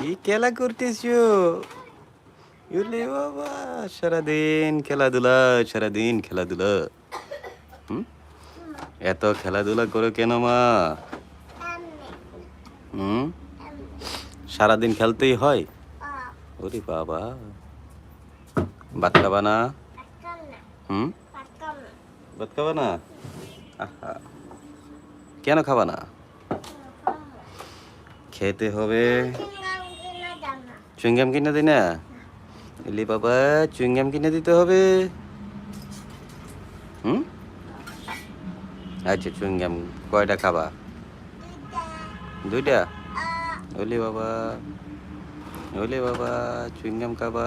কি খেলা করতেছো? বাবা, সারাদিন খেলাধুলা সারাদিন খেলাধুলা। হুম? এত খেলাধুলা করো কেন মা? হুম? সারাদিন খেলতেই হয়? ওরে বাবা। ভাত খাবা না? হুম? ভাত খাবা না? কেন খাবা না? খেতে হবে। চুইংগাম কিনে দিই না। এলি বাবা চুইংগাম কিনে দিতে হবে। হুম? আচ্ছা চুইংগাম কয়টা খাবা? দুইটা? ওলি বাবা ওলি বাবা চুইংগাম খাবা।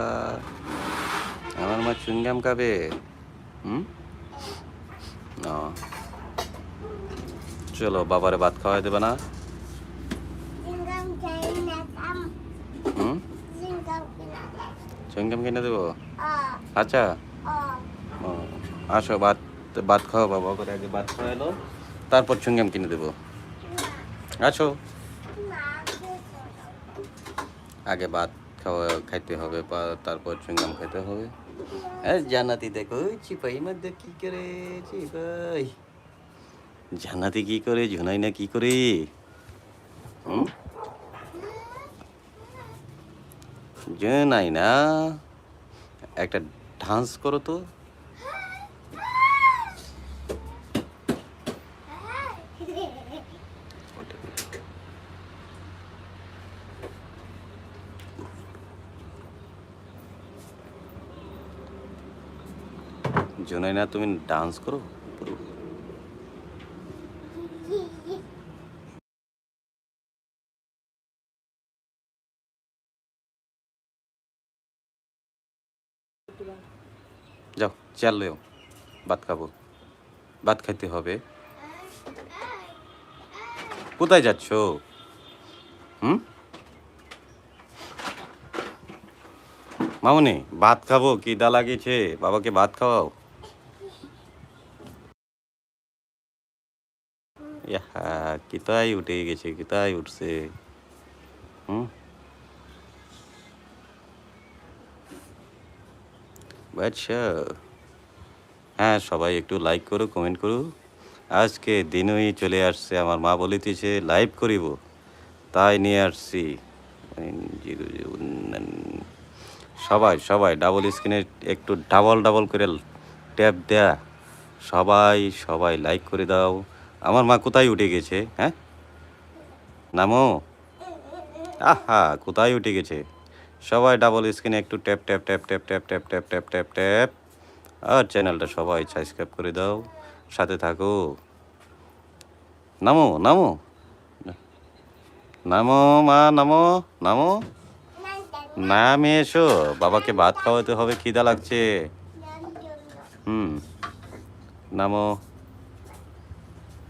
আমার মা চুইংগাম খাবে। হুম? ও। চলো বাবারে ভাত খাওয়াই দেবে না। হুম? চুইংগাম কিনে দেবো? আচ্ছা। ও, আসো ভাত ভাত খাও বাবা করে আগে ভাত খাওয়ালো তারপর চুইংগাম কিনে দেবো। আসো। আগে ভাত খাওয়া খাইতে হবে বা- তারপর চুইংগাম খাইতে হবে। জানাতি দেখো ওই চিপাই মধ্যে কি করে চিপাই জানাতি কি করে ঝুনাই না কি করে? হুম? জুনাই না একটা ডান্স করো তো। জুনাই না তুমি ডান্স করো? যাও চাল লেও ভাত খাব। ভাত খাইতে হবে। কোথায় যাচ্ছ? হুম? মামনি, ভাত খাব, কি দা লাগিয়েছে বাবাকে ভাত খাওয়াও। কিতাই উঠে গেছে, কিতাই উঠছে। হুম? আচ্ছা হ্যাঁ সবাই একটু লাইক করো কমেন্ট করো আজকে দিনই চলে আসছে আমার মা বলিতেছে লাইভ করিব তাই নিয়ে আসছি জিরো সবাই সবাই ডাবল স্ক্রিনে একটু ডাবল ডাবল করে ট্যাপ দেয়া সবাই সবাই লাইক করে দাও আমার মা কোথায় উঠে গেছে হ্যাঁ নামো আহা কোথায় উঠে গেছে সবাই ডাবল স্ক্রিনে একটু tap tap tap tap tap tap tap tap tap tap আর চ্যানেলটা সবাই সাবস্ক্রাইব করে দাও। সাথে থাকো। নামো নামো। নামো, মা, নামো নামো। নামে এসো। বাবাকে ভাত খাওয়াতে হবে, খিদা লাগছে। হুম। নামো।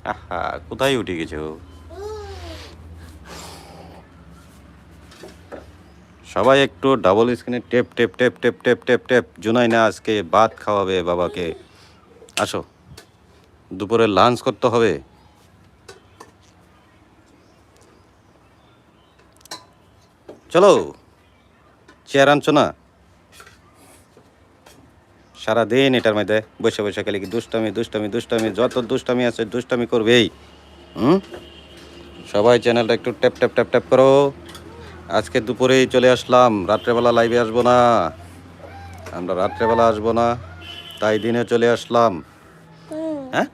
আহা, কোথায় উঠে গেছো? সবাই একটু ডাবল স্ক্রিনে tap tap tap tap tap tap tap জুনাই না আজকে ভাত খাওয়াবে বাবাকে। আসো, দুপুরে লাঞ্চ করতে হবে। চলো, চেয়ার আনছো না? সারাদিন এটার মধ্যে বসে বসে খালি কি দুষ্টামি দুষ্টামি দুষ্টামি, যত দুষ্টামি আছে দুষ্টামি করবেই। হুম? সবাই চ্যানেলটা একটু ট্যাপ ট্যাপ ট্যাপ ট্যাপ করো। আজকে দুপুরেই চলে আসলাম। রাত্রেবেলা লাইভে আসব না। আমরা রাত্রেবেলা আসব না। তাই দিনে চলে আসলাম। হ্যাঁ?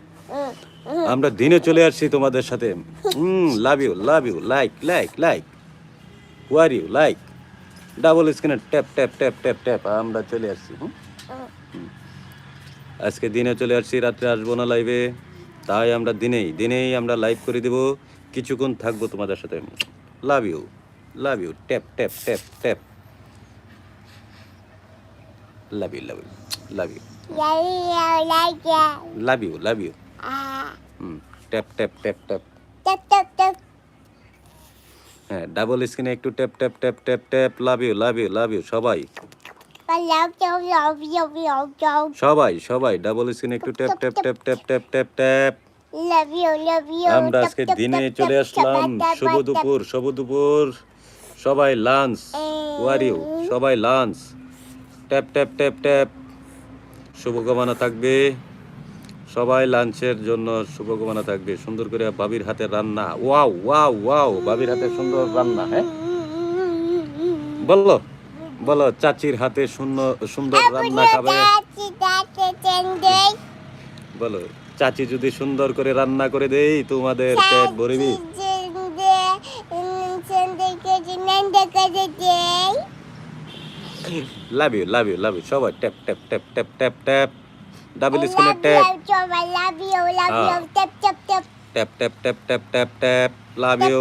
আমরা দিনে চলে আসছি তোমাদের সাথে। হুম love you love you like like like R you like double স্ক্রিনে tap tap tap tap tap আমরা চলে আসছি? হুম। আজকে দিনে চলে আসছি, রাত্রে আসব না লাইভে তাই আমরা দিনেই দিনেই আমরা লাইভ করে দেব। কিছুক্ষণ থাকব তোমাদের সাথে। Love you love you tap tap tap tap love you love you love you love you love you hmm tap tap tap tap হ্যাঁ ডাবল স্ক্রিনে একটু tap tap tap tap tap love you love you love you সবাই সবাই সবাই double স্ক্রিনে একটু tap tap tap tap tap tap Love you, love you. আমরা আজকে দিনে চলে আসলাম শুভ দুপুর শুভ দুপুর সবাই লাঞ্চ ওয়ার ইউ সবাই lunch tap tap tap tap শুভকামনা থাকবে। সবাই লাঞ্চের জন্য শুভকামনা থাকবে। সুন্দর করে বাবির হাতে রান্না। ওয়াও ওয়াও ওয়াও বাবির হাতে সুন্দর রান্না হ্যাঁ? বলল বলো চাচির হাতে সুন্দর সুন্দর রান্না খাবে? বলো চাচি যদি সুন্দর করে রান্না করে দেই তোমাদের পেট ভরবি। Love you love you love you সবাই tap tap tap tap tap tap double স্ক্রিনে tap tap tap tap tap tap tap love you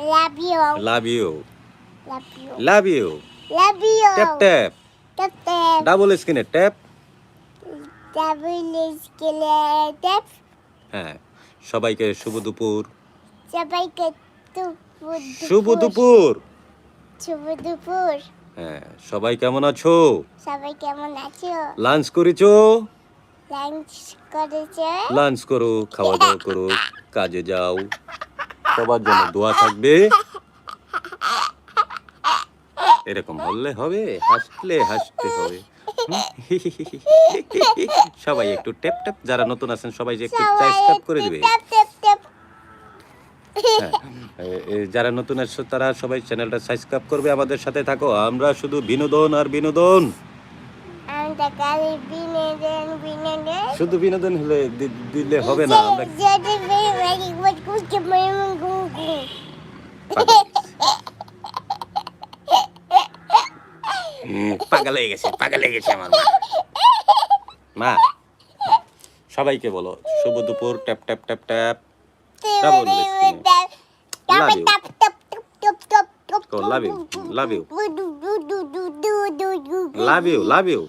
Love you. Love you Love you. Love you Love you. Tap tap Tap tap. Double স্ক্রিনে tap Double skeleton. হ্যাঁ সবাইকে শুভ দুপুর। সবাইকে দুপুর। শুভ দুপুর। শুভ দুপুর। হ্যাঁ সবাই কেমন আছো? সবাই কেমন আছো? লাঞ্চ করেছ? লাঞ্চ করেছে? লাঞ্চ করো খাওয়া দাওয়া করো কাজে যাও। সবার জন্য দোয়া থাকবে। এরকম বললে হবে হাসলে হাসতে হবে। সবাই একটু ট্যাপ ট্যাপ যারা নতুন আছেন সবাই যে একটু সাবস্ক্রাইব করে দিবে ট্যাপ ট্যাপ ট্যাপ হ্যাঁ, এ- এ যারা নতুন আসছো তারা সবাই চ্যানেলটা সাবস্ক্রাইব করবে আমাদের সাথে থাকো। আমরা শুধু বিনোদন আর বিনোদন। শুধু বিনোদন হলে দিলে হবে না। আমরা পাগল হয়ে গেছে পাগল হয়ে গেছে আমার মা। সবাইকে বলো শুভ দুপুর tap tap tap tap. listening. love you. Go, love you, love you. Love you, love you.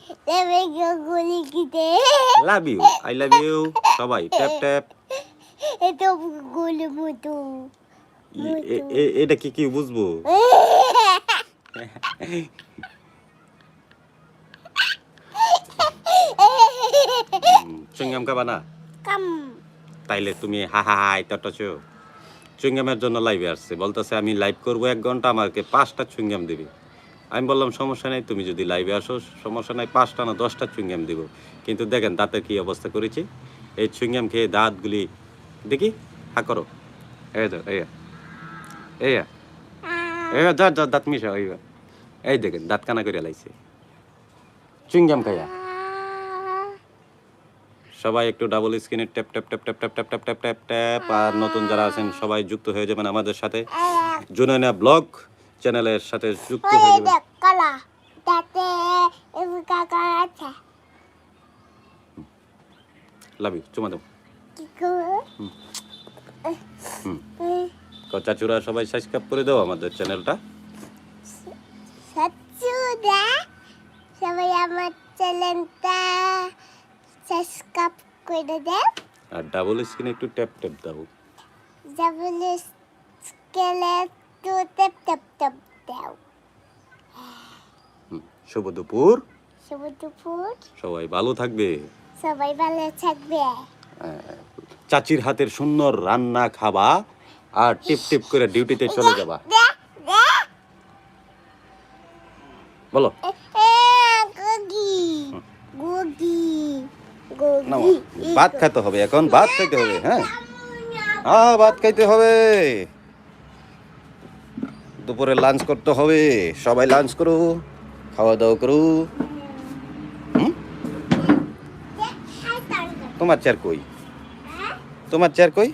Love you, I love you. সবাই ট্যাপ ট্যাপ এটা গোলে মতো এটা কি কি বুঝব চুঙ্গাম কাবানা কাম তাইলে তুমি হা হা হা এটা চুইংগামের জন্য লাইভে আসছে। বলতেছে, আমি লাইভ করব এক ঘণ্টা, আমাকে পাঁচটা চুইংগাম দিবি। আমি বললাম, সমস্যা নেই, তুমি যদি লাইভে আসো, সমস্যা নাই, পাঁচটা না দশটা চুইংগাম দিব। কিন্তু দেখেন, দাঁতের কি অবস্থা করেছি। এই চুইংগাম খেয়ে দাঁতগুলি, দেখি, হা করো। এই যা যা দাঁত মিশা, এই এই দেখেন, দাঁত কানা করে লাইছে। চুইংগাম খাইয়া। সবাই একটু ডাবল স্ক্রিনের tap tap tap tap tap tap tap tap tap tap আর নতুন যারা আছেন সবাই যুক্ত হয়ে যাবেন আমাদের সাথে জুনাইনা ব্লগ চ্যানেলের সাথে যুক্ত হয়ে যাবেন লাভ ইউ চুমা দাও চাচুরা সবাই সাবস্ক্রাইব করে দাও আমাদের চ্যানেলটা সবাই আমার চ্যানেলটা সাবস্ক্রাইব করে দেন আর ডাবল স্ক্রিনে একটু ট্যাপ ট্যাপ দাও। ডাবল স্কেলে টু টেপ টেপ টেপ দাও। শুভ দুপুর। শুভ দুপুর। সবাই ভালো থাকবে। সবাই ভালো থাকবে। হ্যাঁ, চাচির হাতের সুন্দর রান্না খাবা আর টিপ টিপ করে ডিউটিতে চলে যাবা। বলো। ভাত খেতে হবে, এখন ভাত খেতে হবে হ্যাঁ? হ্যাঁ ভাত খাইতে হবে। দুপুরে লাঞ্চ করতে হবে, সবাই লাঞ্চ করো, খাওয়া দাওয়া করো। তোমার চেয়ার কই? তোমার চেয়ার কই।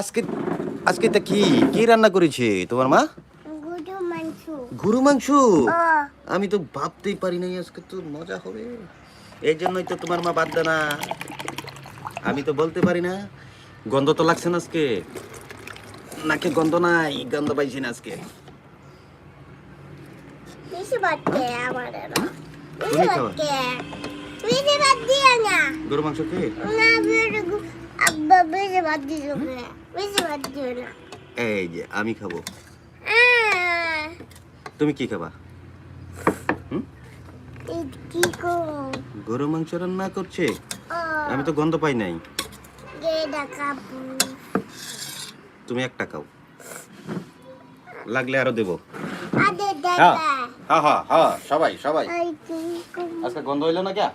আজকে আজকে তা কি? কি রান্না করেছে তোমার মা? গরু মাংস। আমি তো ভাবতেই পারি নাই আজকে তো মজা হবে। এই জন্যই তো তোমার মা বাদ না আমি তো বলতে পারি না। গন্ধ তো লাগছে না আজকে। নাকে গন্ধ নাই গন্ধ পাইছি না আজকে। তুমি গরু মাংস কে? না আব্বা বেশি দিও না বেশি বাদ দিও না। এই যে আমি খাব। তুমি কি খাবা? কি গরু মাংস রান্না করছে? আমি তো গন্ধ পাই নাই। তুমি একটা খাও। লাগলে আরও দেবো। হ্যাঁ। হ্যাঁ হ্যাঁ হ্যাঁ সবাই সবাই। আজকে গন্ধ হইল না ক্যা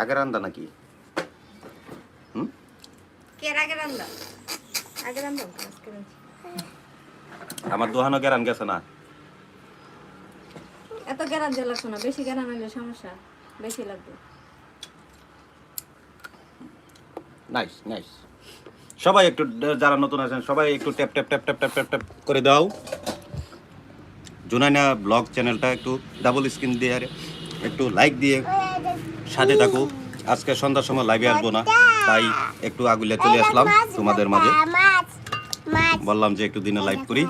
আগে রান্দা নাকি হুম? আগে আগে আমার দোহানো গেরান গেছে না? এত গ্যারান দিয়ে লাগছে না বেশি গ্যারান হলে সমস্যা বেশি লাগবে। নাইস নাইস সবাই একটু যারা নতুন আছেন সবাই একটু tap tap tap tap tap tap করে দাও। জুনাইনা ব্লগ চ্যানেলটা একটু ডাবল স্ক্রিন দিয়ে আরে একটু লাইক দিয়ে সাথে থাকো। আজকে সন্ধ্যার সময় লাইভে আসব না তাই একটু আগুলে চলে আসলাম তোমাদের মাঝে। বললাম যে একটু দিনে লাইভ করি।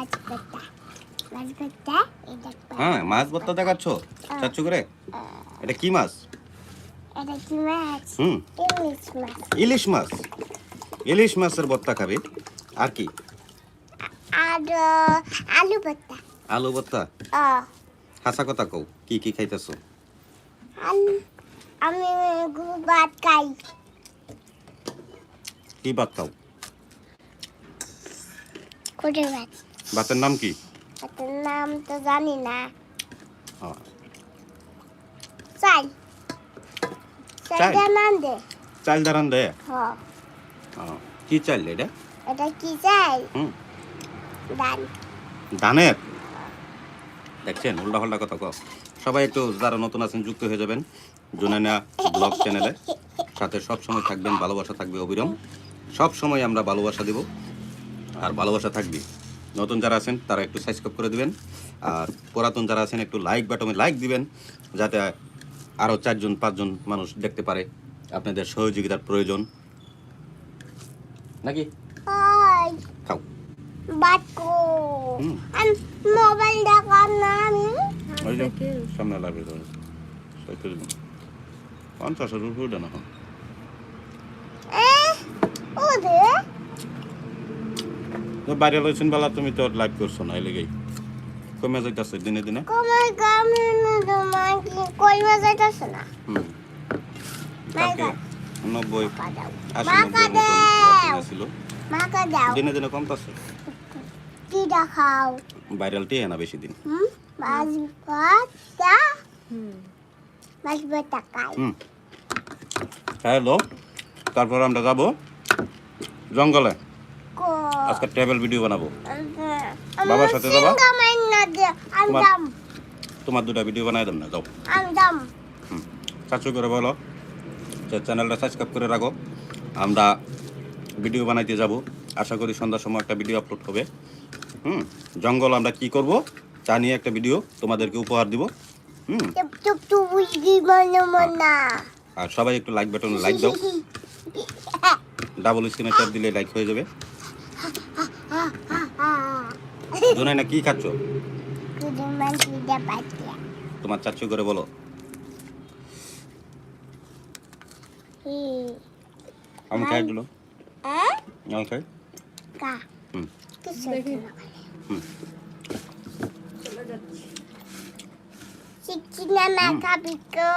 হ্যাঁ মাছ ভর্তা দেখাচ্ছ? চাচ্ছু করে? এটা কি মাছ? হুম। ইলিশ মাছ। ইলিশ মাছের ভর্তা খাবে। আর কি? আর আলু ভর্তা। আলু ভর্তা? হাসা কথা কও কি কি খাইতেছো? আমি ভাত খাই। কি ভাত খাও? কোটে ভাত। ভাতের নাম কি? এটার নাম তো জানি না। চাল? চাইটা নাম দে। চাল দাঁড়ান দে? হ। ও, কি চাল এটা? এটা কি হুম। ডাল ধানের? দেখছেন? উল্টা পাল্টা কথা কও। সবাই একটু যারা নতুন আছেন যুক্ত হয়ে যাবেন। জুনানা ব্লগ চ্যানেলে। সাথে সব সময় থাকবেন ভালোবাসা থাকবে অবিরম। সব সময় আমরা ভালোবাসা দেব। আর ভালোবাসা থাকবে। নতুন যারা আছেন তারা একটু সাবস্ক্রাইব করে দিবেন। আর পুরাতন যারা আছেন একটু লাইক বাটমে লাইক দিবেন। যাতে আরও চারজন পাঁচজন মানুষ দেখতে পারে আপনাদের সহযোগিতার প্রয়োজন। নাকি? খাও। বাটকো। হুম। আমি মোবাইল দেখার না আমি ওই যে সামনে লাগবে তো সাইকেল উঠে না তো বাইরে লইছেন বেলা তুমি তো লাইভ করছ না এলেগেই কমে যাইতেছে দিনে দিনে। কামে না তোমার কি কই যাইতাছ না? হুম। নব্বই আশি নব্বই ছিল। দিনে দিনে কমতেছে। কি দেখাও। ভাইরাল টিয়ে না বেশি দিন? হুম বাজ হুম। বাজ পাতা খাই। হুম। হ্যালো তারপর আমরা যাব জঙ্গলে। কো আজকে ট্রাভেল ভিডিও বানাবো। বাবার সাথে যাবা? তোমার- তোমার দুটা ভিডিও বানাই দেব না যাও। সাবস্ক্রাইব করে বলো চ্যানেলটা সাবস্ক্রাইব করে রাখো। আমরা ভিডিও বানাইতে যাব। আশা করি সন্ধ্যার সময় একটা ভিডিও আপলোড হবে। হুম জঙ্গল আমরা কি করব চা নিয়ে একটা ভিডিও তোমাদেরকে উপহার দিব। হুম। আর সবাই একটু লাইক বাটনে লাইক দাও। ডাবল স্ক্রিনে চাপ দিলে লাইক হয়ে যাবে। দুনাই না কি খাচ্ছ? তোমার চাচ্ছু করে বলো। আমি খাই দিল আমি খাই কা দেখি। না খাবি কো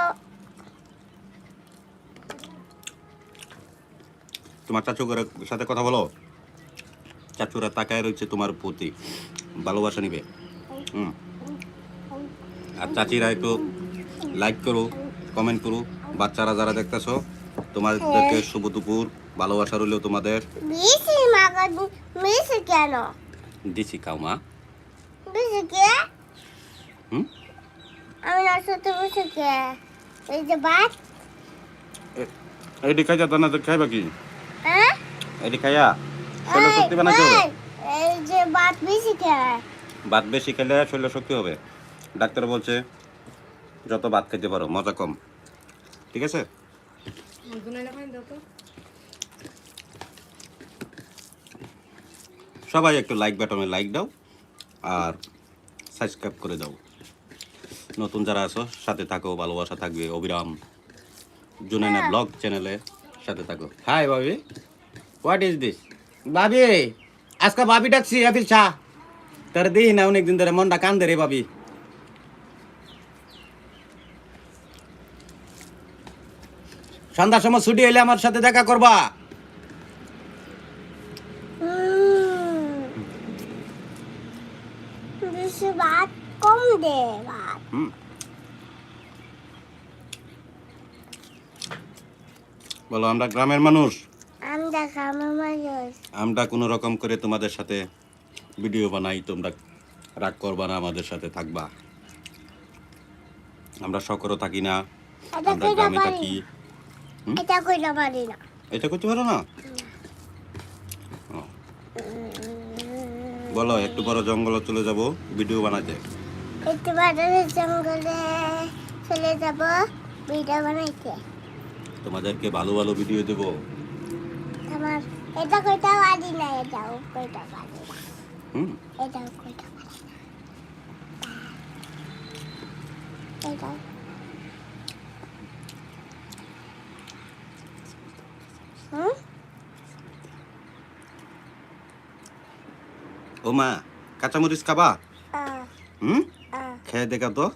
তোমার চাচু করে সাথে কথা বলো। চাচুরা তাকায় রয়েছে তোমার প্রতি। ভালোবাসা নিবে। হুম। আর চাচিরা একটু লাইক করো কমেন্ট করো। বাচ্চারা যারা দেখতেছো তোমাদেরকে শুভ দুপুর ভালোবাসা রইলেও তোমাদের। বেশি মাগা বেশি কেন? দিছি খাও মা। বেশি কে? হুম? আমি না সাথে বসে কে? এই যে ভাত। এটি খাইয়া তা না খাইবা কি? হ্যাঁ? এটি খাইয়া? শরীর শক্তি বানাইতে হবে এই, এই যে ভাত বেশি কে? ভাত বেশি খেলে শরীর শক্তি হবে। ডাক্তার বলছে যত ভাত খেতে পারো মজা কম। ঠিক আছে দুনাইনা পানি দাও তো সবাই একটু লাইক বাটনে লাইক দাও আর সাবস্ক্রাইব করে দাও। নতুন যারা আছো সাথে থাকো ভালোবাসা থাকবে। অবিরাম জুনাইনা ব্লগ চ্যানেলে সাথে থাকো। হাই ভাবি। হোয়াট ইজ দিস ভাবি আজকে ভাবি ডাকছি আফিল শাহ। তার দেখি না অনেকদিন ধরে মনটা কান্দে রে ভাবি। সন্ধ্যার সময় ছুটি হইলে আমার সাথে দেখা করবা হুম। বেশি ভাত কম দে ভাত। বলো আমরা গ্রামের মানুষ? আমরা গ্রামের মানুষ। আমরা কোনো রকম করে তোমাদের সাথে ভিডিও বানাই তোমরা রাগ করবা না আমাদের সাথে থাকবা। আমরা শহরও থাকি না আমরা গ্রামে থাকি। এটা কইরা পারি না। এটা করতে পারো না ও। বলো একটু বড় জঙ্গলে চলে যাব ভিডিও বানাতে। একটু বাজারে জঙ্গলে চলে যাব ভিডিও বানাইতে। তোমাদেরকে ভালো ভালো ভিডিও দেবো। আমার এটা কইটা পারি না এটাও কইটা না। হুম। এটাও কইটা পারি না। এটাও হুম ও মা কাঁচামরিচ খাবা? হুম? খেয়ে দেখা তো।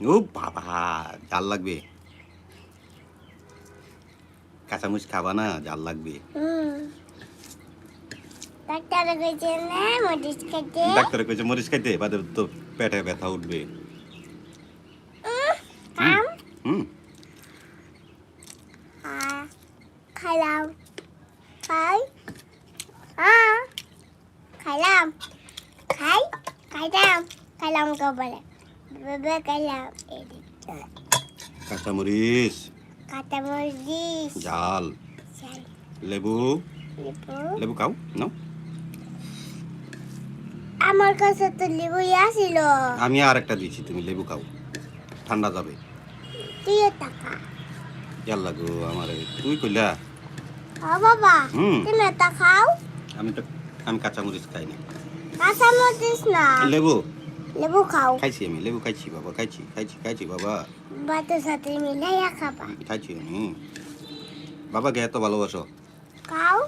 ও বাবা জাল লাগবে। কাঁচামরিচ খাবা না জাল লাগবে। ডাক্তার কইছে মরিচ খাইতে ডাক্তার কইছে মরিচ খাইতে বাদে তো পেটে ব্যথা উঠবে কাম হুম আহ খাইলাম খাই আহ খাইলাম খাই খাইলাম কবলে বেবে এদিকটা কাঁচামরিচ। কাটা মরিচ জাল। লেবু। লেবু। খাও নাও। আমার কাছে তো লেবু আসিল। আমি আর একটা দিয়েছি তুমি লেবু খাও। ঠান্ডা যাবে। তুইও টাকা। জাল লাগো আমার তুই কইলা। ও বাবা। তুমি এটা খাও? আমি তো আমি কাঁচামরিচ খাই না। কাঁচা মরিচ না। লেবু। লেবু খাও খাইছি আমি লেবু খাইছি বাবা খাইছি খাইছি খাইছি বাবা ভাতের সাথে মিলাইয়া খাবা খাইছি আমি বাবাকে এত ভালোবাসো খাও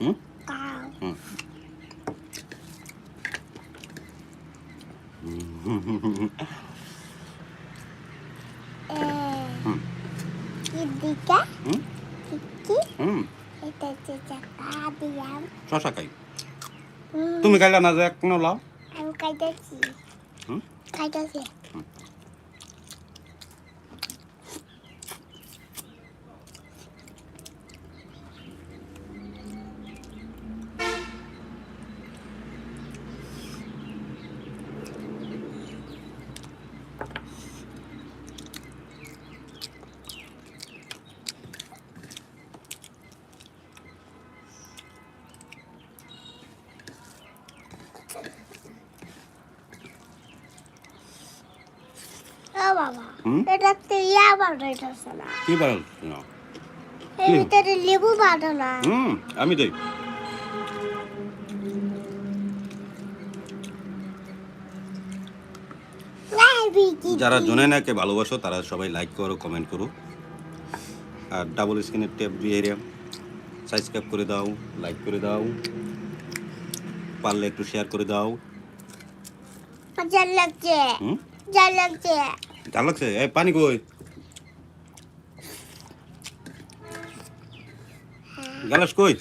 হুম খাও হুম এ হুম। কি দিকা হুম কি হুম এটা হচ্ছে চাকা দিলাম শশা খাই হুম, তুমি খাইলা না যে এক লাও আমি খাইতেছি হুম? খাইতেছি ও বাবা হুম? এটা তো ইয়া বানাইতেছে না কি বানাল না। এর ভিতরে লেবু বানানো। হুম আমি দেই। যারা জোনাইনাকে ভালোবাসো তারা সবাই লাইক করো কমেন্ট করো। আর ডাবল স্ক্রিনের ট্যাপ দিয়ে সাবস্ক্রাইব করে দাও লাইক করে দাও। পারলে একটু শেয়ার করে দাও। জাল লাগছে। হুম? জাল লাগছে। যা লাগছে? এই পানি কই? গালাস কই?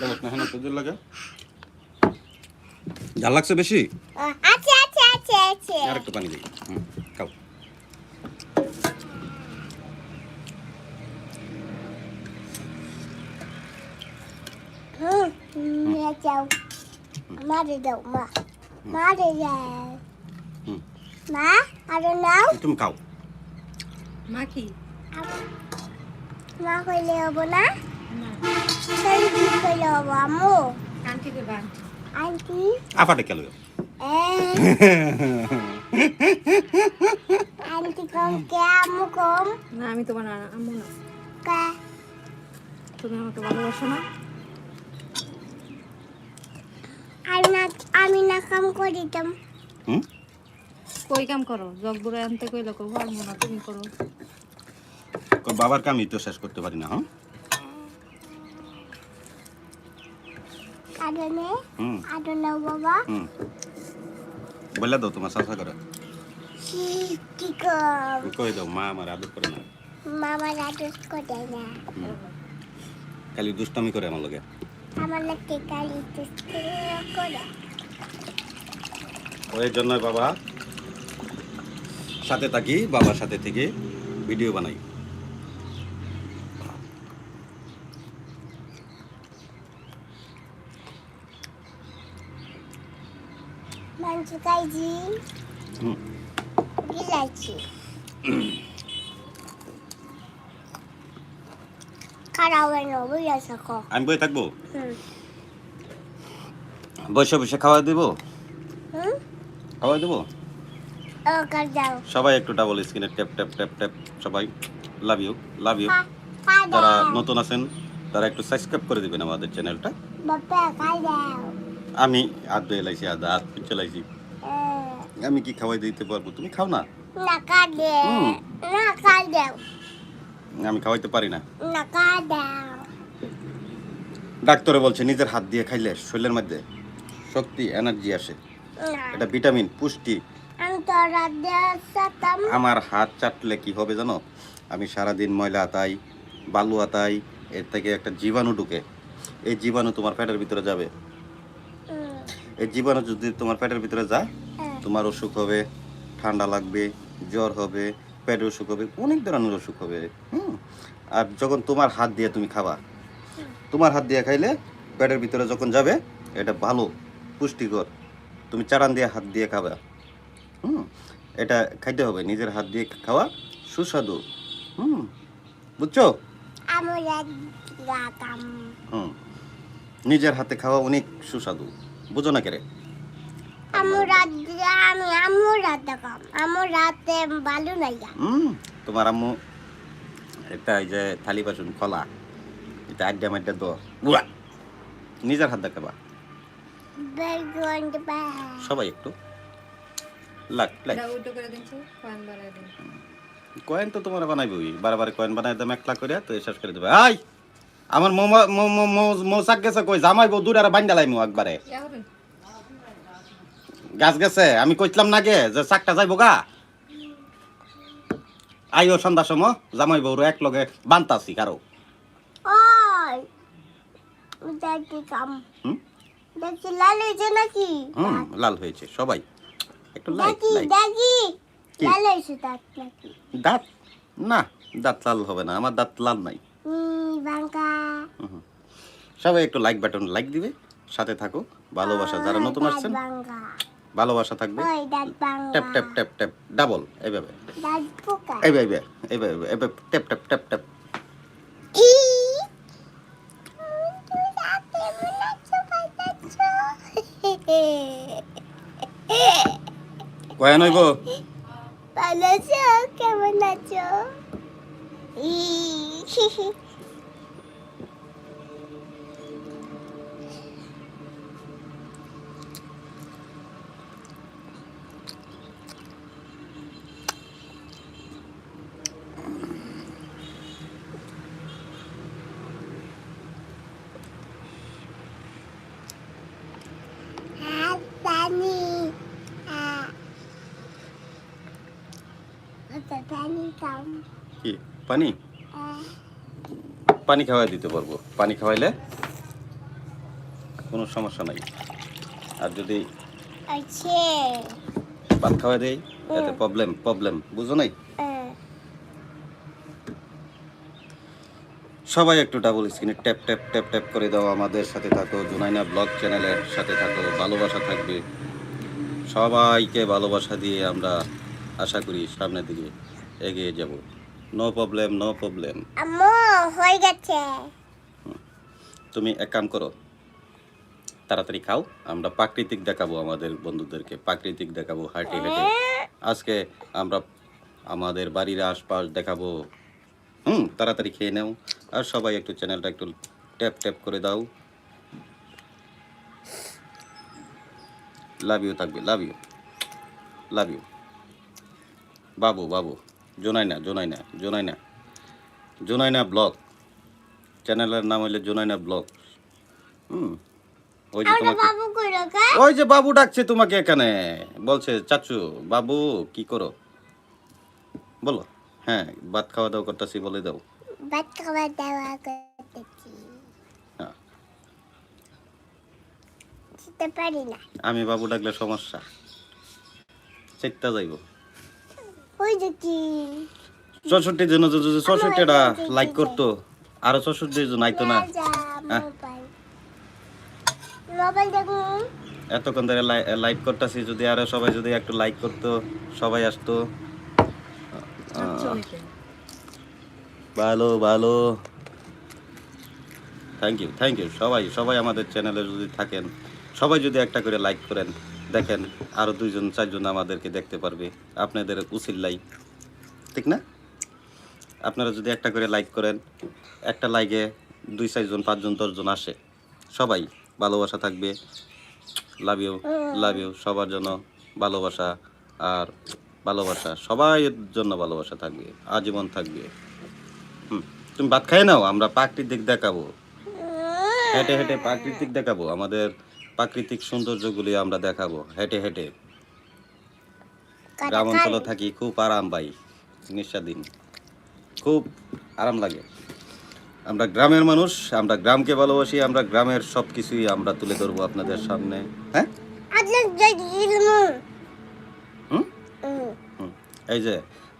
গালাস না হ্যাঁ তোদের লাগে। যা লাগছে বেশি? আহ, আছে আছে আছে আছে। আর একটু পানি দিই। খাও। মারে দাও মা। মারে যাও হুম। মা আরও নাও। তুমি খাও। মা কি? মা কইলে হব না? তাহলে কি কইলে হব আম্মু। Aunty aunty. আপাটে কেলো এ। আন্টি কম কে আম্মু কম? না আমি তোমার আম্মু না। কে? তুমি আমাকে ভালোবাসো না। আমি না আমি না কাম করিতাম কই কাম করো? জগ বুড়ে আনতে কইলে কো পারব না তুমি করো। বাবার কামই তো শেষ করতে পারি না হ্যাঁ? আদনে আদনে বাবা। বললে দাও তোমার শাসা করে। কি কই দাও মা আমার আদর করে না। করে না। খালি দুষ্টামি করে আমার লগে। আমার লাগে করে। ওই জন্য বাবা সাথে থাকি বাবার সাথে থেকে ভিডিও বানাই। বুঝে থাকো আমি বই থাকব বসে বসে খাওয়া দিব খাওয়া দেবো সবাই একটু ডাবল স্ক্রিনে ট্যাপ ট্যাপ ট্যাপ ট্যাপ সবাই লাভ ইউ লাভ ইউ যারা নতুন আছেন তারা একটু সাবস্ক্রাইব করে দিবেন আমাদের চ্যানেলটা বাবা খাই দাও আমি আধ ধুয়ে লাইছি আধা হাত পিছে লাইছি এ, আমি কি খাওয়াই দিতে পারব? তুমি খাও না? আমি খাওয়াইতে পারি না। ডাক্তারে বলছে নিজের হাত দিয়ে খাইলে শরীরের মধ্যে শক্তি এনার্জি আসে। এটা ভিটামিন পুষ্টি। আমার হাত চাটলে কি হবে জানো? আমি সারাদিন ময়লা আতাই বালু আতাই এর থেকে একটা জীবাণু ঢুকে। এই জীবাণু তোমার পেটের ভিতরে যাবে। এই জীবাণু যদি তোমার পেটের ভিতরে যায় তোমার অসুখ হবে ঠান্ডা লাগবে জ্বর হবে পেটের অসুখ হবে অনেক ধরনের অসুখ হবে। হুম? আর যখন তোমার হাত দিয়ে তুমি খাবা তোমার হাত দিয়ে খাইলে পেটের ভিতরে যখন যাবে এটা ভালো পুষ্টিকর। তুমি চারান দিয়ে হাত দিয়ে খাবা। হুম? এটা খাইতে হবে নিজের হাত দিয়ে খাওয়া সুস্বাদু। হুম? বুঝছ? হুম। নিজের হাতে খাওয়া অনেক সুস্বাদু। বুঝো না কেরে? আমি রাত আমি আমি রাত দেখাম আমি রাতে ভালো নাই হুম তোমার আম্মু এটা এই যে থালি বাসন খোলা এটা আড্ডা মাড্ডা দো বুড়া নিজের হাত দেখাবা সবাই একটু লাগ লাগ কয়েন তো তোমার বানাইবই বারবার কয়েন বানাই দাম একলা করে তো শেষ করে দেবে আই আমার মোমো মোমো মৌসাক গেছে কই জামাই বউ দুটারে বান্ডা লাইমু একবারে ইয়া গাছ গেছে আমি কইছিলাম না গে যে চাকটা যাইবো গা। আইও সন্ধ্যা সময় জামাই বউর এক লগে বান্তাছি কারও লাল হয়েছে নাকি? হুম লাল হয়েছে সবাই। একটু? লাল হয়েছে দাঁত নাকি? দাঁত? না দাঁত লাল হবে না আমার দাঁত লাল নাই। সবাই একটু লাইক বাটন লাইক দিবে সাথে থাকো ভালোবাসা যারা নতুন আসছেন। ভালোবাসা থাকবে। Tap tap tap tap double এইভাবে। এইভাবে এইভাবে এইভাবে ট্যাপ ট্যাপ ট্যাপ ট্যাপ। কি তুই রাতে মনাচ্ছ পাইতাচ্ছ কয়ান হইব ভালো আছো? কেমন আছো ই হাত পানি আ আচ্ছা পানি কাম কি পানি? পানি খাওয়াই দিতে পারব। পানি খাওয়াইলে কোনো সমস্যা নাই। আর যদি আছে ভাত খাওয়াই দেয় এতে প্রবলেম প্রবলেম বুঝো নাই? সবাই একটু ডাবল স্ক্রিনে ট্যাপ ট্যাপ ট্যাপ ট্যাপ করে দাও। আমাদের সাথে থাকো জুনাইনা ব্লগ চ্যানেলের সাথে থাকো ভালোবাসা থাকবে। সবাইকে ভালোবাসা দিয়ে আমরা আশা করি সামনের দিকে এগিয়ে যাব। নো প্রবলেম নো প্রবলেম আম্মু হয়ে গেছে। তুমি এক কাম করো তাড়াতাড়ি খাও আমরা প্রাকৃতিক দেখাবো আমাদের বন্ধুদেরকে প্রাকৃতিক দেখাবো হাঁটে হেঁটে। আজকে আমরা আমাদের বাড়ির আশপাশ দেখাবো। হুম তাড়াতাড়ি খেয়ে নাও। আর সবাই একটু চ্যানেলটা একটু ট্যাপ ট্যাপ করে দাও। লাভ ইউ থাকবে লাভ ইউ লাভ ইউ বাবু বাবু। জোনাইনা জোনাইনা জোনাইনা জোনাইনা ব্লগ। চ্যানেলের নাম হইলে জোনাইনা ব্লগ। হুম ওই যে তোমাকে ওই যে বাবু ডাকছে তোমাকে এখানে। বলছে চাচু বাবু কি করো? বলো। হ্যাঁ ভাত খাওয়া দাওয়া করতেছি বলে দাও। ভাত খাবার দেওয়া করতেছি। হ্যাঁ। আমি বাবু ডাকলে সমস্যা। চেকটা যাইব। ওই যে কি? চৌষট্টি জন যদি চৌষট্টিটা লাইক করতো। আরও চৌষট্টি জন আইতো না। হ্যাঁ। এতক্ষণ ধরে লাইভ করতেছি যদি আরও সবাই যদি একটু লাইক করতো সবাই আসতো। ভালো ভালো। থ্যাংক ইউ থ্যাংক ইউ সবাই সবাই আমাদের চ্যানেলে যদি থাকেন সবাই যদি একটা করে লাইক করেন। দেখেন, আরও দুইজন, চারজন আমাদেরকে দেখতে পারবে। আপনাদের উচিল্লাই ঠিক না? আপনারা যদি একটা করে লাইক করেন, একটা লাইকে দুই, চারজন, পাঁচজন, দশজন আসে। সবাই ভালোবাসা থাকবে। লাভ ইউ লাভ ইউ সবার জন্য ভালোবাসা আর ভালোবাসা সবাইয়ের জন্য ভালোবাসা থাকবে, আজীবন থাকবে। হুম, তুমি ভাত খাই নাও, আমরা প্রাকৃতিক দেখাবো। হেঁটে হেঁটে প্রাকৃতিক দেখাবো, আমাদের প্রাকৃতিক সৌন্দর্যগুলি আমরা দেখাবো। হেঁটে হেঁটে। গ্রাম অঞ্চলে থাকি খুব আরাম পাই জিনিসটা দিন। খুব আরাম লাগে। আমরা গ্রামের মানুষ আমরা গ্রামকে ভালোবাসি আমরা গ্রামের সব কিছুই আমরা তুলে ধরবো আপনাদের সামনে। হ্যাঁ। এই যে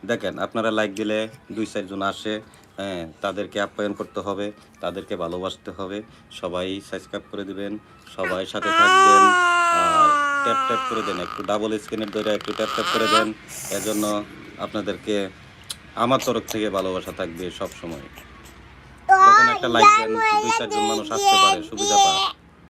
দেখেন আপনারা লাইক দিলে দুই চারজন আসে। হ্যাঁ তাদেরকে আপ্যায়ন করতে হবে, তাদেরকে ভালোবাসতে হবে। সবাই সাবস্ক্রাইব করে দিবেন, সবাই সাথে থাকবেন, আর ট্যাপ ট্যাপ করে দেন, একটু ডাবল স্ক্রিনের ধরে একটু ট্যাপ ট্যাপ করে দেন। এজন্য আপনাদেরকে আমার তরফ থেকে ভালোবাসা থাকবে সব সময় যখন একটা লাইক দেন, দুই চারজন মানুষ আসতে পারে, সুবিধা পায়।